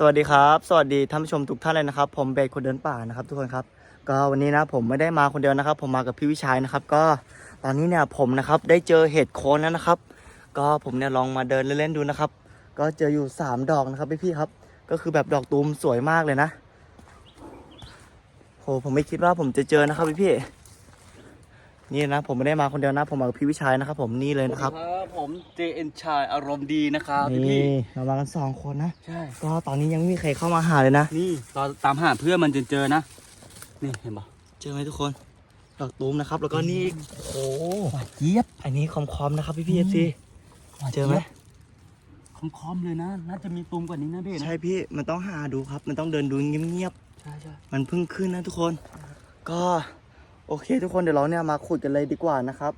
สวัสดีครับ สวัสดีท่านผู้ชมทุกท่านเลยนะครับ ผมเบสคนเดินป่านะครับ ทุกคนครับ ก็วันนี้นะผมไม่ได้มาคนเดียวนะครับ ผมมากับพี่วิชัยนะครับ ก็ตอนนี้เนี่ยผมนะครับได้เจอเห็ดโคนแล้วนะครับ ก็ผมเนี่ยลองมาเดินเล่นๆดูนะครับ ก็เจออยู่สามดอกนะครับพี่ๆครับ ก็คือแบบดอกตูมสวยมากเลยนะโหผมไม่คิดว่าผมจะเจอนะครับพี่ๆ นี่นะผมไม่ได้มาคนเดียวนะ ผมมากับพี่วิชัยนะครับ ผมนี่เลยนะครับผม JN ชายอารมณ์ดีนะครับพี่นี่พี่เรามากันสองคนนะใช่ ก็ตอนนี้ยังไม่มีใครเข้ามาหาเลยนะ นี่เราตามหาเพื่อนมันจนเจอนะ นี่เห็นปะเจอไหมทุกคนดอกตูมนะครับ แล้วก็นี่อีกโอ้โหหวานเจี๊ยบอันนี้คอมๆนะครับพี่พี่เอฟซีเจอไหมคอมๆเลยนะ น่าจะมีตุมกว่านี้นะพี่นะใช่พี่มันต้องหาดูครับ มันต้องเดินดูเงียบใช่ใช่ๆมันเพิ่งขึ้นนะทุกคน ก็ โอเค ทุกคนเดี๋ยวเราเนี่ยมาขุดกันเลยดีกว่านะครับ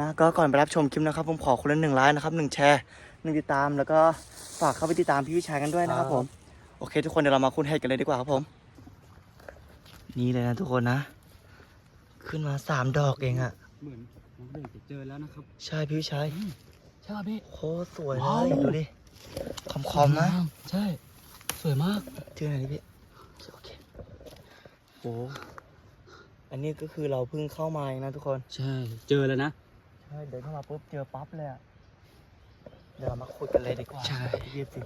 นะก็ก่อนไปรับชมคลิปนะครับ ผมขอคนละหนึ่งไลค์นะครับหนึ่งแชร์หนึ่งติดตามแล้วก็ฝากเข้าไปติดตามพี่วิชัยกันด้วยนะครับผมโอเค ทุกคนเดี๋ยวเรามาขุดเห็ดกันเลยดีกว่าครับผม นี่เลยนะทุกคนนะ ขึ้นมาสามดอกเองอะเหมือนน้องเบนจะเจอแล้วนะครับใช่พี่วิชัยใช่ป่ะพี่โคตรสวยเลว้าวยดูดิคอมๆนะใช่ สวยมากเจอไหนดิพี่โอเคโห อันนี้ก็คือเราเพิ่งเข้ามาเองนะทุกคน ใช่ เจอแล้วนะ ใช่เดินเข้ามาปุ๊บเจอปั๊บเลยอะเดี๋ยวเรามาขุดกันเลยดีกว่าใช่ เยี่ยมสิ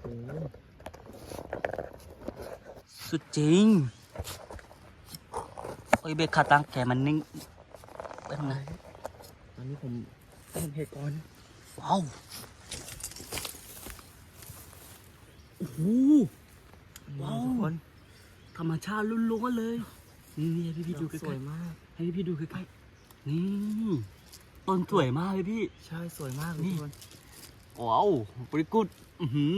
โอ้โหสุดจริงโอ้ยเบคขาตั้งแกมันนิ่งเป็นไงตอนนี้ผมเห็นเห็ดก่อนว้าวโอ้โห ว้าว ทุกคน ธรรมชาติล้วนๆเลย นี่นี่ให้พี่พี่ๆดูใกสวยล้มาก ๆให้พี่พี่ๆดูใกล้ๆนี่ต้นสวยมากเลยพี่ ใช่สวยมากเลยนี่ ทุกคนว้าวบริกุดอือหือ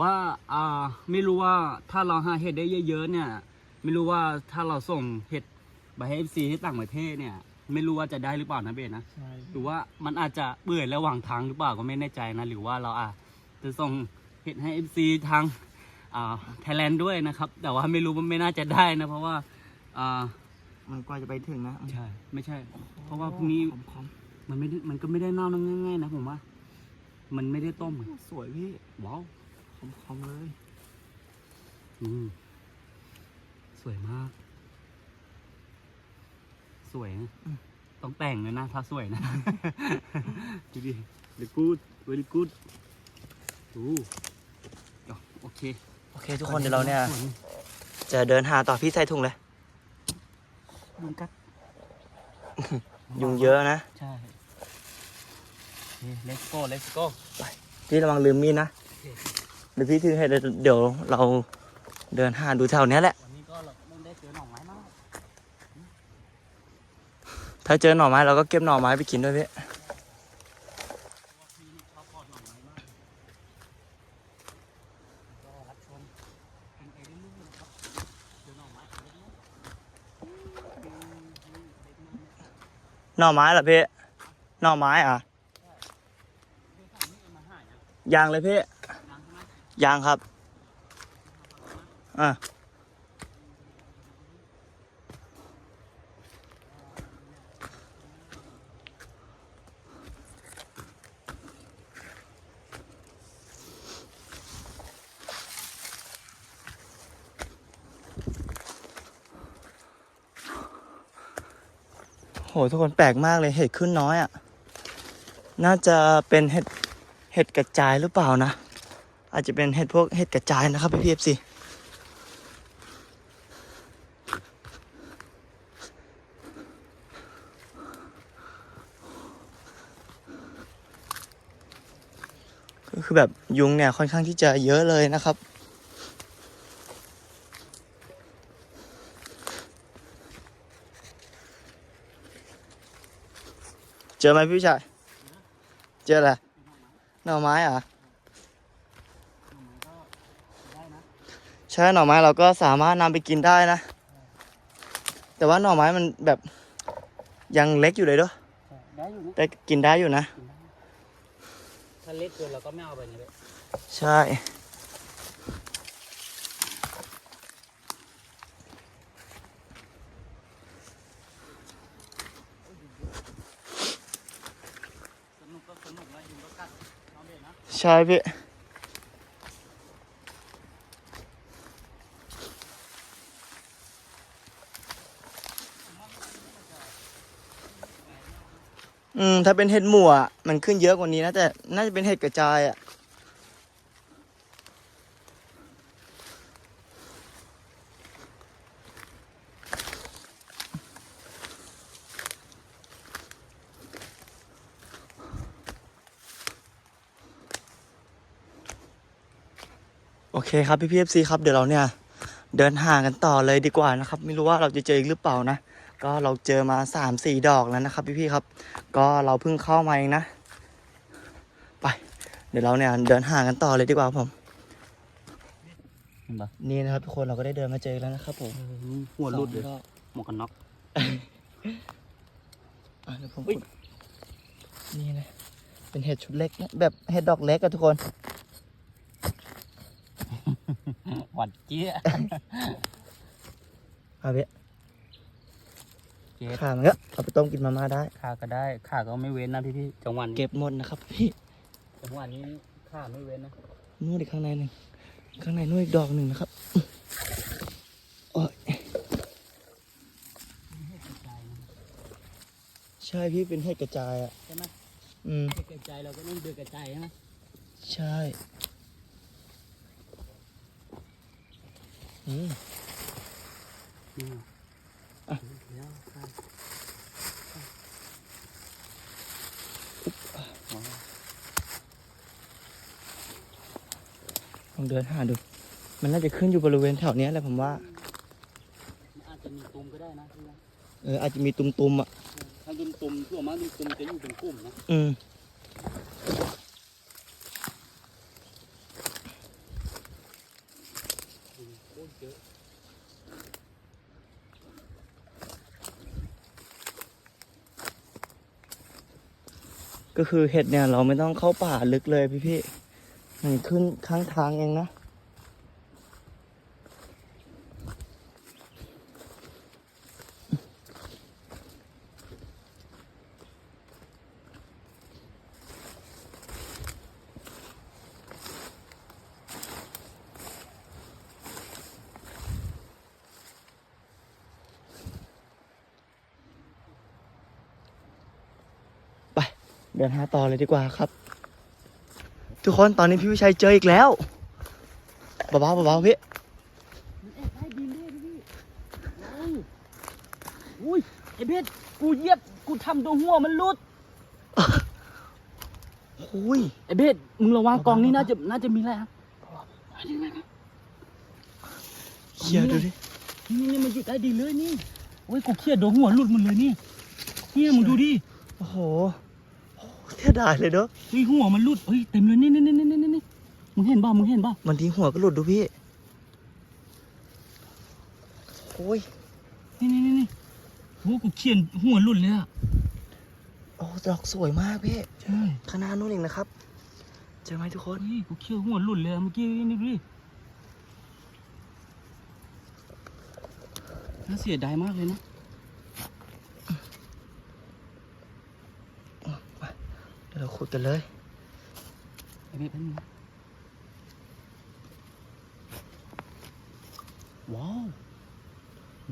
ว่าอ่าไม่รู้ว่าถ้าเราหาเห็ดได้เยอะๆเนี่ย ไม่รู้ว่าถ้าเราส่งเห็ดไปให้เอฟซีที่ต่างประเทศเนี่ย ไม่รู้ว่าจะได้หรือเปล่านะเบสนะ ใช่หรือว่ามันอาจจะเบื่อระหว่างทางหรือเปล่าก็ไม่แน่ใจนะ หรือว่าเราอาจจะส่งเห็ดให้เอฟซีทางอ่าไทยแลนด์ด้วยนะครับ แต่ว่าไม่รู้ว่าไม่น่าจะได้นะ เพราะว่า อ่ามันกว่าจะไปถึงนะใช่ ไม่ใช่ เพราะว่าพรุ่งนี้คอมมันไม่ได้มันก็ไม่ได้เน่าง่ายๆนะผมว่า มันไม่ได้ต้มๆสวยพี่ว้าวคอมๆเลย อืมสวยมาก สวยนะต้องแต่งเลยนะถ้าสวยนะ ดูดิ very good very good ดูโอเคโอเคทุกคนเดี๋ยวเราเนี่ย จะเดินหาต่อพี่ใส่ถุงเลย ยุงกัดยุงเยอะนะ ใช่โอเค let's go let's go พี่ระวังลืมมีดนะ เดี๋ยวพี่ถือให้เดี๋ยวเดี๋ยวเราเดินหาดูแถวเนี้ยแหละ วันนี้ก็เราไม่ได้เจอหน่อไม้มากถ้าเจอหน่อไม้เราก็เก็บหน่อไม้ไปกินด้วยพี่พี่นี่ชอบพอดหน่อไม้มากก็รับชมกันไปเรื่อยๆนะครับเจอหน่อไม้เล็กๆ หน่อไม้เหรอพี่หน่อไม้อะยางเลยพี่ยางครับอะ โหทุกคนแปลกมากเลยเห็ดขึ้นน้อยอะ น่าจะเป็นเห็ดเห็ดกระจายหรือเปล่านะ อาจจะเป็นเห็ดพวกเห็ดกระจายนะครับพี่พีเอฟซีก็คือแบบยุงเนี่ยค่อนข้างที่จะเยอะเลยนะครับ เจอไหมพี่ชาย เจออะไรหน่อไม้เหรอะใช่หน่อไม้เราก็สามารถนำไปกินได้นะ แต่ว่าหน่อไม้มันแบบยังเล็กอยู่เลยเด้อได้อยู่นะแต่กินได้อยู่นะ ถ้าเล็กเกินเราก็ไม่เอาไปนะเว้ยใช่ ใช้พี่อืมถ้าเป็นเห็ดหมู่อะมันขึ้นเยอะกว่านี้นะแต่น่าจะเป็นเห็ดกระจายอะ เคครับพี่พีเอฟซีครับเดี๋ยวเราเนี่ยเดินห่างกันต่อเลยดีกว่านะครับ ไม่รู้ว่าเราจะเจออีกหรือเปล่านะ ก็เราเจอมาสามสี่ดอกแล้วนะครับ พี่ๆครับ ก็เราเพิ่งเข้ามาเองนะไป เดี๋ยวเราเนี่ยเดินห่างกันต่อเลยดีกว่าครับผมเห็นปะนี่นะครับทุกคนเราก็ได้เดินมาเจอแล้วนะครับผมหัวหลุดเลยสองอกหมวกกันน็อกอะเดี๋ยวผมอุ๊ยขุดนี่นะเป็นเห็ดชุดเล็กนะแบบเห็ดดอกเล็กอะทุกคน ห วัดเจี๊ยเอาไปเจ๊ขามันก็เอาไปต้มกินมาม่าได้ขาก็ได้ขาก็ไม่เว้นนะพี่พี่ๆจังหวะนี้เก็บหมดนะครับพี่จังหวะนี้ขาไม่เว้นนะนู่นอีกข้างในหนึ่งข้างในนู่นอีกดอกหนึ่งนะครับโอ้ยใช่พี่เป็นเห็ดกระจายอะใช่ไหมอืม เด็กกระจายเราก็ต้องเดือกกระจายใช่ไหมใช่ อืมอืมอะเดี๋ยวขาอ๋อลองเดินหาดู มันน่าจะขึ้นอยู่บริเวณแถวเนี้ยแหละผมว่ามันอาจจะมีตุ่มก็ได้นะพี่นะเอออาจจะมีตุ่มๆอะถ้าตุ่มตุ่มทั่วมาตุ่มตุ่มจะอยู่เป็นกลุ่มนะอืม อืมโคตรเยอะ ก็คือเห็ดเนี่ยเราไม่ต้องเข้าป่าลึกเลยพี่พี่ๆมันขึ้นข้างทางเองนะ เดินหาต่อเลยดีกว่าครับ ทุกคนตอนนี้พี่วิชัยเจออีกแล้วเบาๆเบาๆพี่มันแอบใต้ดินด้วยพี่โอ้ยอุ้ยไอ้เพชรกูเหยียบกูทำตัวหัวมันหลุดโอ้ยไอ้เบสมึงระวังกองนี้น่าจะน่าจะมีอะไรครับเขี่ยดูดินี่นี่มันอยู่ใต้ดินเลยนี่โอ้ยกูเครียดโดนหัวหลุดหมันเลยนี่เนี่ยมึงดูดิโอ้โหโอ้โห เสียดายเลยเนาะเฮ้ยหัวมันหลุดเฮ้ยเต็มเลยนี่นี่นี่นี่นี่นี่มึงเห็นป่ะมึงเห็นป่ะมันทีหัวก็หลุดดูพี่โอ้ยนี่นี่นี่นี่โอ้กูเขียนหัวหลุดเลยอะโอ้ดอกสวยมากพี่ใช่ข้างหน้านู่นเองนะครับเจอไหมทุกคนเฮ้ยกูเขียนหัวหลุดเลยอะเมื่อกี้นี่ดูดิน่าเสียดายมากเลยนะ เดี๋ยวเราขุดกันเลยไอ้เบสแป๊บนึงนะว้าว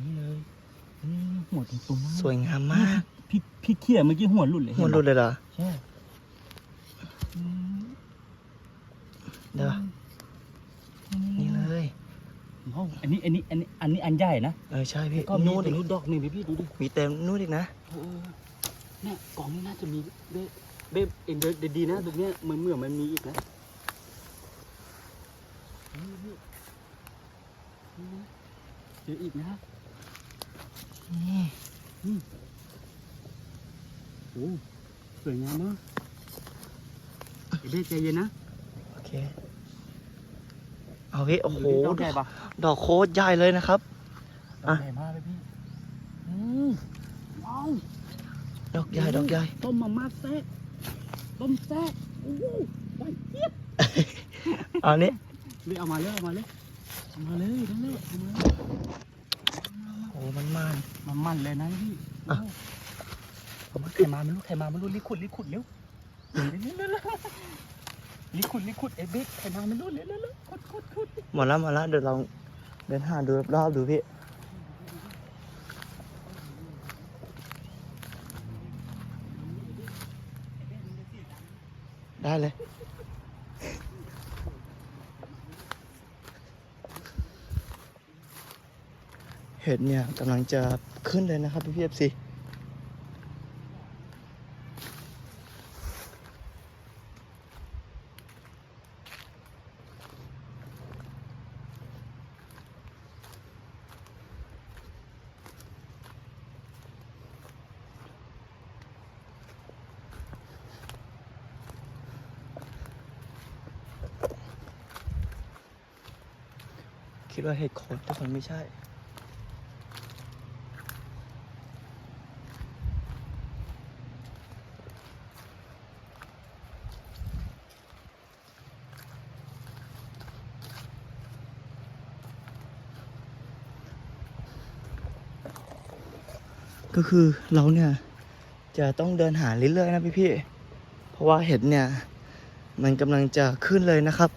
นี่เลยนี่หัวตรงๆนะสวยงามมาก พี่พี่เขี่ยเมื่อกี้หัวหลุดเลยหัวหลุดเลยเหรอ ใช่อืมเดี๋ยวนี่เลยว้าวอันนี้อันนี้อันนี้อันนี้อันใหญ่นะ เออใช่พี่ก็มีนู่นตรอีงกนู้นดอกหนึ่งดิพี่ดูดิ มีเต็มนู่นอีกนะเออเนี่ยกล่องนี้น่าจะมีเบ๊ เบ๊เอ็นเดอร์ดีๆนะตรงเนี้ยเหมือนเหมือนมันมีอีกนะนี่นี่นี่นะเจออีกนะนี่โอ้สวยงามมากไอ้เบ๊ใจเย็นนะ โอเค เอาพี่โอ้โหดอกใหญ่ปะดอกโคตรใหญ่เลยนะครับดอกใหญ่มากเลยพี่อืมว้าวดอกใหญ่ดอกใหญ่ต้มมาม่าแซ่บ ต้มแซ่บโอ้โหหวานเจี๊ยบเอานี้เลยเอามาเลยเอามาเลยเอามาเลยนั่นแหละเอามาโอ้มันมันมันมันเลยนะพี่อะผมใครมาไม่รู้ใครมาไม่รู้รีบขุดรีบขุดเร็วเร็วเร็วเร็วเร็วรีบขุดรีบขุดเอ้เบ๊กใครมาไม่รู้เร็วเร็วเร็วขุดขุดขุดหมดแล้วหมดแล้วเดี๋ยวเราเดินหาดูรอบๆดูพี่ ได้เลย เห็ดเนี่ยกำลังจะขึ้นเลยนะครับพี่พีเอฟซี คิดว่าเห็ดโคนแต่มันไม่ใช่ ก็คือเราเนี่ย จะต้องเดินหาเรื่อยๆนะพี่ๆเพราะว่าเห็ดเนี่ย มันกำลังจะขึ้นเลยนะครับ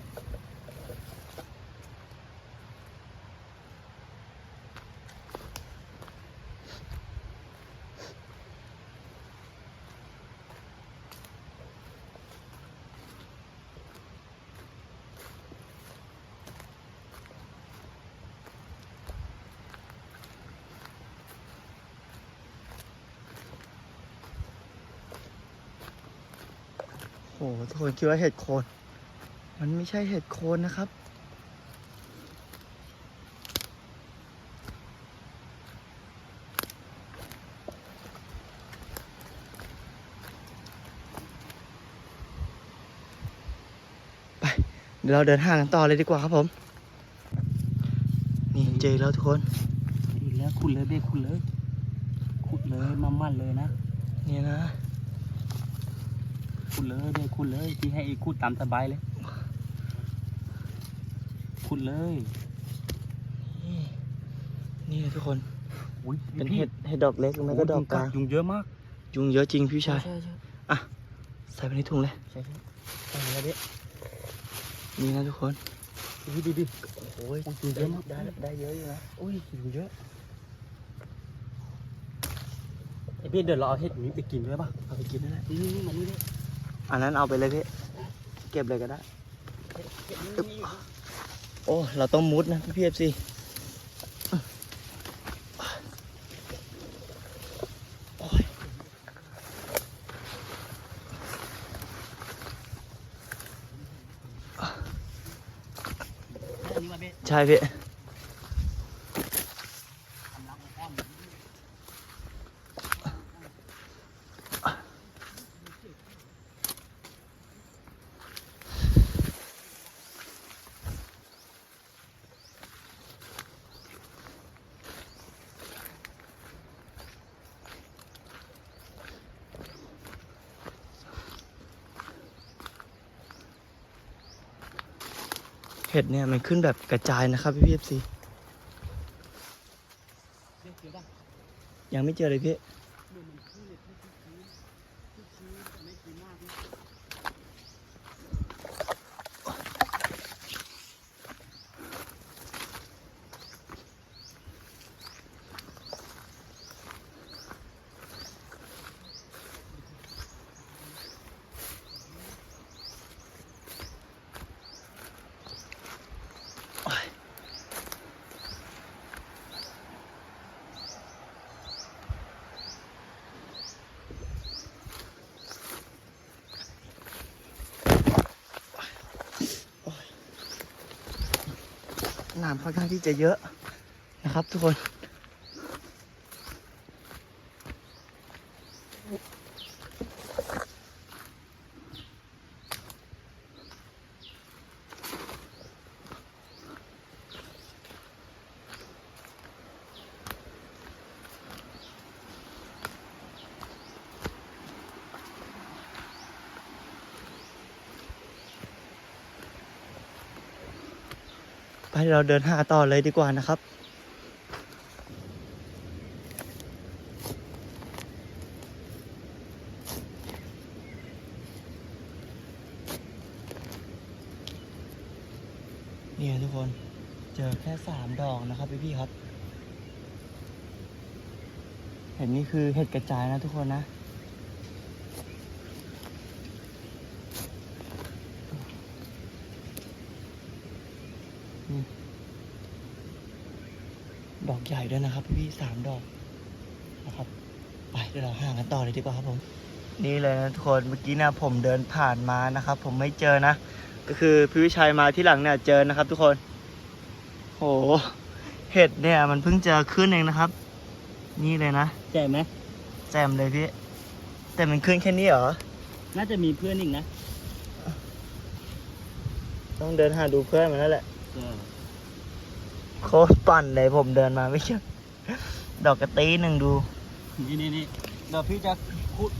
อ้โหทุกคนคิดว่าเห็ดโคน มันไม่ใช่เห็ดโคนนะครับ ไป เดี๋ยวเราเดินห่างกันต่อเลยดีกว่าครับผม นี่เจอแล้วทุกคนอีกแล้วขุดเลยเบ้ขุดเลย ขุดเลยมามั่นเลยนะ นี่นะ ขุดเลยเบ้ขุดเลยที่ให้อีกขุดตามสบายเลยขุดเลยนี่นี่ทุกคนอุ้ยเป็นเห็ดเห็ดดอกเล็กหรือไม่ก็ดอกกลางยุงเยอะมาก ยุงเยอะจริงพี่ชายใช่ใช่ใส่ไปในถุงเลยใช่ใช่ใช่แล้วเบ้นี่นะทุกคนดูดิดิโอ้ยยุงเยอะมากได้ได้เยอะอยู่นะอุ้ยยุงเยอะไอเบ้เดี๋ยวเราเอาเห็ดนี้ไปกินด้วยป่ะเอาไปกินได้เลยนี่นี่มานี่เบ้ อันนั้นเอาไปเลยพี่ เก็บเลยก็ได้เห็ดนี่นี่โอ้ เราต้องมุดนะพี่พีเอฟซีโอ้ยอันนี้มาเบ้ใช่พี่ เห็ดเนี่ยมันขึ้นแบบกระจายนะครับพี่พีเอฟซียังไม่เจอเลยพี่ เหมือนมันขึ้นเลยทุกทีทุกทีแต่ไม่กินมากนะามค่อนข้างที่จะเยอะนะครับ ทุกคน ไปเดี๋ยวเราเดินหาต่อเลยดีกว่านะครับ นี่ทุกคนเจอแค่สามดอกนะครับพี่พี่ครับ เห็นนี่คือเห็ดกระจายนะทุกคนนะ นี่ ดอกใหญ่ด้วยนะครับ พี่ๆสามดอกนะครับ ไปเดี๋ยวเราห่างกันต่อเลยดีกว่าครับผม นี่เลยนะทุกคนเมื่อกี้นะผมเดินผ่านมานะครับ ผมไม่เจอนะ ก็คือพี่วิชัยมาที่หลังเนี่ยเจอนะครับ ทุกคนโหเห็ดเนี่ย มันเพิ่งจะขึ้นเองนะครับ นี่เลยนะใช่ไหมแจมเลยพี่แต่มันขึ้นแค่นี้เหรอน่าจะมีเพื่อนอีกนะ ต้องเดินหาดูเพื่อนมันนั่นแหละเออ โคตรปั่นเลยผมเดินมาไม่เจอดอกกระตีหนึ่งดู นี่นี่นี่เดี๋ยวพี่จะขุด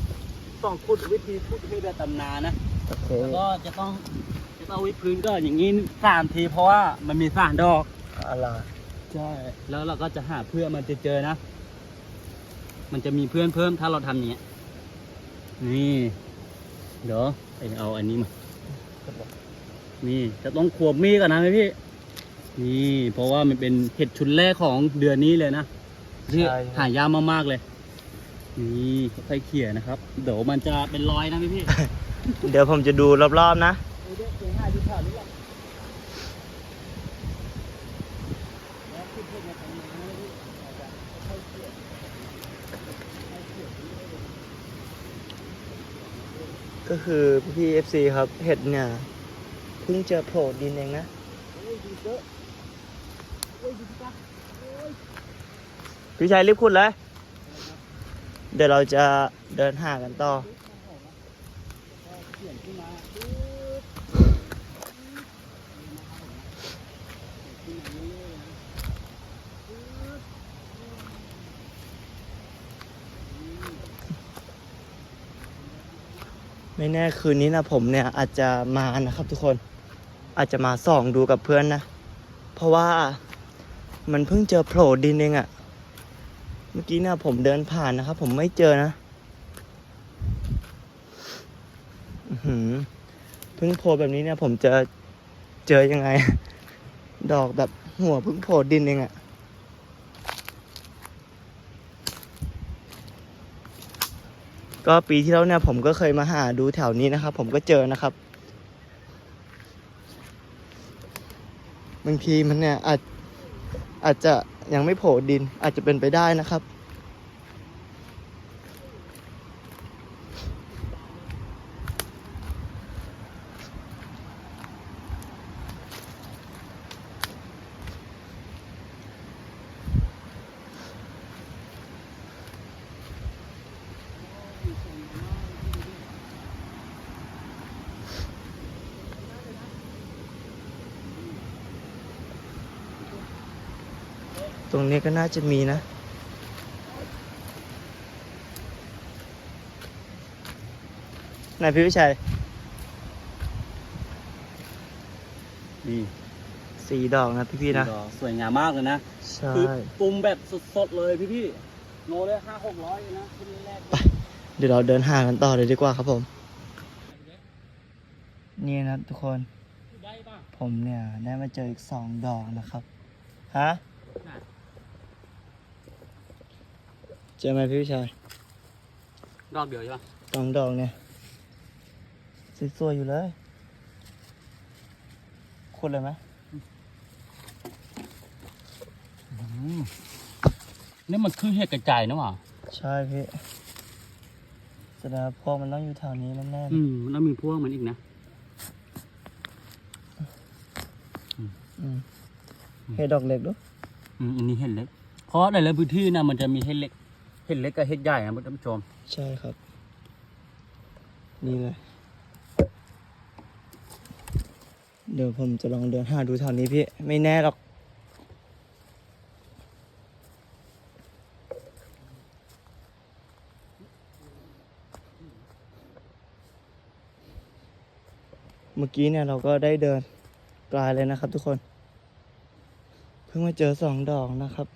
ต้องขุดวิธีขุดให้แบบตำนานนะโอเคแล้วก็จะต้องจะต้องวิดพื้นก็อย่างนี้สามทีเพราะว่ามันมีสามดอกอะไรใช่แล้วเราก็จะหาเพื่อนมันจะเจอนะ มันจะมีเพื่อนเพิ่มถ้าเราทำอย่างเนี้ยนี่เดี๋ยวเอาอันนี้มานี่จะต้องขวบมีดก่อนนะไหมพี่ นี่เพราะว่ามันเป็นเห็ดชุดแรกของเดือนนี้เลยนะที่หายากมากๆเลย นี่ค่อยๆเขี่ยนะครับ เดี๋ยวมันจะเป็นรอยนะพี่พี่ เดี๋ยวผมจะดูรอบๆนะ ก็คือพี่เอฟซีครับเห็ดเนี่ยเพิ่งจะโผล่ดินเองนะ พี่ชายรีบขุดเลย เดี๋ยวเราจะเดินหากันต่อ ไม่แน่คืนนี้นะผมเนี่ยอาจจะมานะครับทุกคน อาจจะมาส่องดูกับเพื่อนนะ เพราะว่า มันเพิ่งเจอโผล่ดินเองอะเมื่อกี้เนี่ยผมเดินผ่านนะครับ ผมไม่เจอนะเพิ่งโผล่แบบนี้เนี่ย ผมจะเจอยังไง ดอกแบบหัวเพิ่งโผล่ดินเองอะก็ปีที่แล้วเนี่ยผมก็เคยมาหาดูแถวนี้นะครับ ผมก็เจอนะครับ บางทีมันเนี่ยอาจ อาจจะยังไม่โผล่ดินอาจจะเป็นไปได้นะครับ ก็น่าจะมีนะ นายพี่วิชัยนี่สี่ดอกนะพี่พี่ๆนะดอกสวยงามมากเลยนะ ใช่ คือปรุงแบบสดๆเลยพี่พี่ๆโลเลยห้าหกร้อยเลยนะชิ้นแรก เดี๋ยวเราเดินหากันต่อเลยดีกว่าครับผม นี่นะครับทุกคน ได้ป่ะผมเนี่ยได้มาเจออีกสองดอกนะครับ ฮะ น่ะ เจอไหมพี่วิชัยดอกเดียวใช่ป่ะสองดอกเนี่ยสวยๆอยู่เลยคุณเลยไหมนี่มันคือเห็ดกระจายนะว่ะใช่พี่แสดงว่าพวกมันต้องอยู่แถวนี้แน่ๆอืมแล้วมีพวกมันอีกนะอืมเห็ดดอกเล็กด้วยอืมอันนี้เห็ดเล็ก เพราะในหลายพื้นที่นะมันจะมีเห็ดเล็กเห็ ดเล็กกับเห็ดใหญ่นะท่านผู้ชม ใช่ครับ นี่เลย เดี๋ยวผมจะลองเดินหาดูแถวนี้พี่ ไม่แน่หรอก เมื่อกี้เนี่ยเราก็ได้เดินไกลเลยนะครับทุกคน เพิ่งมาเจอสองดอกนะครับ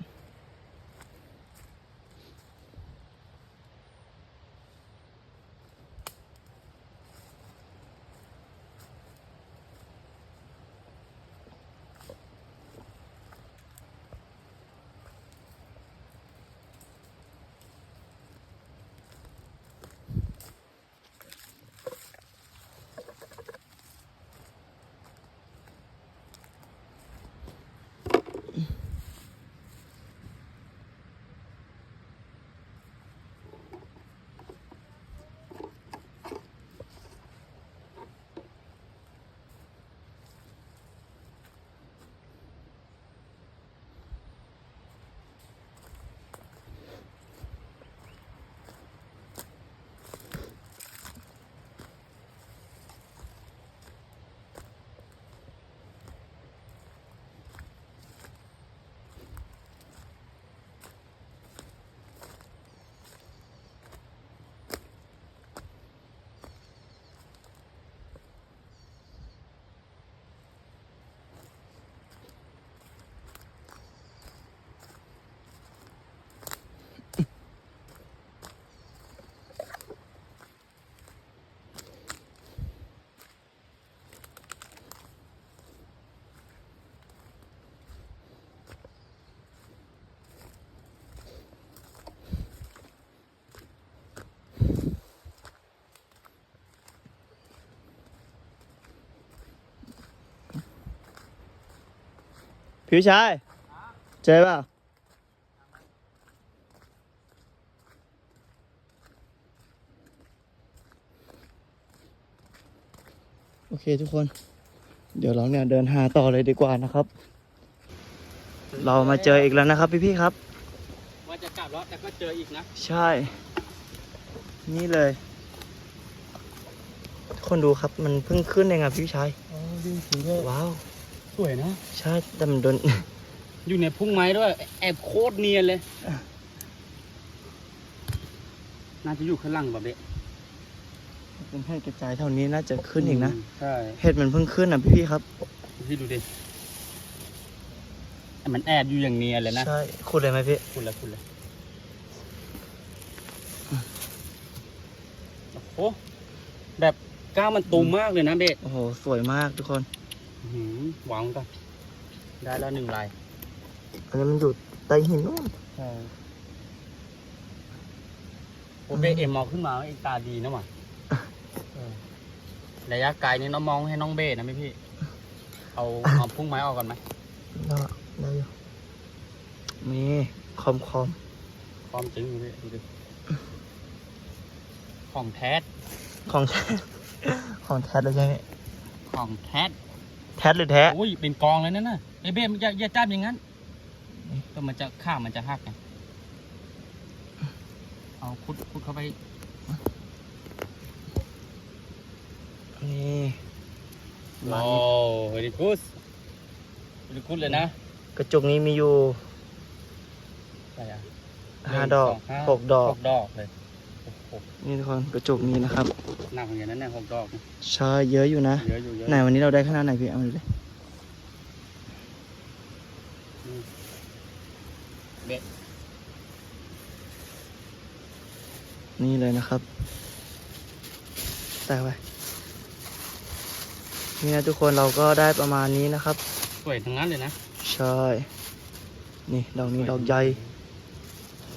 พี่ชายเจอเปล่าโอเคทุกคน เดี๋ยวเราเนี่ยเดินหาต่อเลยดีกว่านะครับ เรามาเจออีกแล้วนะครับ พี่ๆครับ ว่าจะกลับแล้วแต่ก็เจออีกนะ ใช่ นี่เลย ทุกคนดูครับมันเพิ่งขึ้นเองอะพี่ชาย อ๋อดีจริงด้วยว้าว สวยนะใช่แต่มันโดน อยู่ในพุ่งไม้ด้วย แอบโคตรเนียนเลย น่าจะอยู่ข้างหล่างแบบเบ๊ะเป็นเห็ดกระจายเท่านี้น่าจะขึ้นอีกนะมใช่เห็ดมันเพิ่งขึ้นอะพี่ๆครับ พี่ดูดิแต่มันแอบอยู่อย่างเนียนเลยนะ ใช่ขุดเลยไหมพี่คุณละคุณละโอ้โหแบบก้าวมันตูมมากเลยนะเบ๊ะ โอ้โห สวยมากทุกคนอื้อหือ วางก่อนได้แล้วหนึ่งลายอันนี้มันอยู่ใต้หินนู่นใช่โอเบเอ็มมองขึ้นมาเองตาดีนะว่ะเออระยะไกลนี่น้องมองให้น้องเบ้นะไหมพี่ เอาเอาพุ่งไม้ออกก่อนไหมได้ได้อยู่นี่คอมคอมความจริงดูดิดูดิของแท้ของแท้ของแท้เลยใช่ไหมของแท้ แท้หรือแท้อุ้ยเป็นกองเลยนั่นน่ะไอเบ้อย่าอย่าจับอย่างนั้นก็มันจะข้ามมันจะหักไงเอาคุดคุดเข้าไปนี่ว้าวเฮลิคุสเฮลิคุสเลยนะกระจุกนี้มีอยู่อะไรอะห้าดอกนึ่งสงหกดอกหกดอกเลยโอ้โห นี่ทุกคนกระจุกนี้นะครับหนักเหมือนกันนะเนี่ยหกดอกใช่เยอะอยู่นะเยอะอยู่เยอะไหนวันนี้เราได้ขนาดไหนพี่เอามาดูเลยเบ็ดนี่เลยนะครับแตกไปนี่นะทุกคนเราก็ได้ประมาณนี้นะครับ สวยทั้งนั้นเลยนะ ใช่ นี่ดอกนี้ดอกใหญ่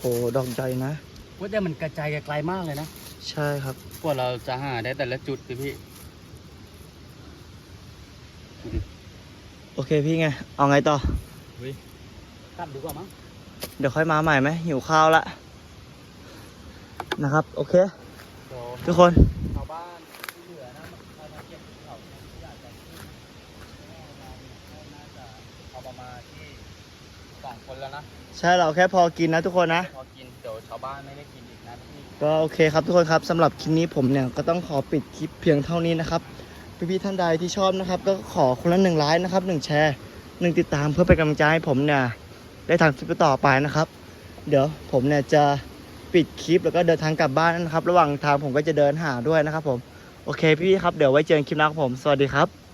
โอ้ดอกใหญ่นะ ว่าแต่มันกระจายไกลมากเลยนะใช่ครับ กว่าเราจะหาได้แต่ละจุดพี่พี่ โอเคพี่ไง เอาไงต่อ กลับดีกว่ามั้ง เดี๋ยวค่อยมาใหม่ไหมหิวข้าวละนะครับ โอเค เดี๋ยวทุกคน ชาวบ้านที่เหลือนะมามาเก็บเขาเนี่ยอยากจะขึ้นน่าจะเอาประมาณที่สองคนแล้วนะ ใช่เราแค่พอกินนะทุกคนนะพอกินเดี๋ยว ชาวบ้านไม่ได้กินอีกนะพี่ก็โอเคครับทุกคนครับสำหรับคลิปนี้ผมเนี่ยก็ต้องขอปิดคลิปเพียงเท่านี้นะครับพี่ๆท่านใดที่ชอบนะครับ ก็ขอคนละหนึ่งไลค์นะครับหนึ่งแชร์หนึ่งติดตามเพื่อเป็นกำลังใจให้ผมเนี่ยได้ทำคลิปต่อไปนะครับ เดี๋ยวผมเนี่ยจะปิดคลิปแล้วก็เดินทางกลับบ้านนะครับ ระหว่างทางผมก็จะเดินหาด้วยนะครับผมโอเคพี่ๆครับเดี๋ยวไว้เจอกันคลิปหน้าครับผมสวัสดีครับ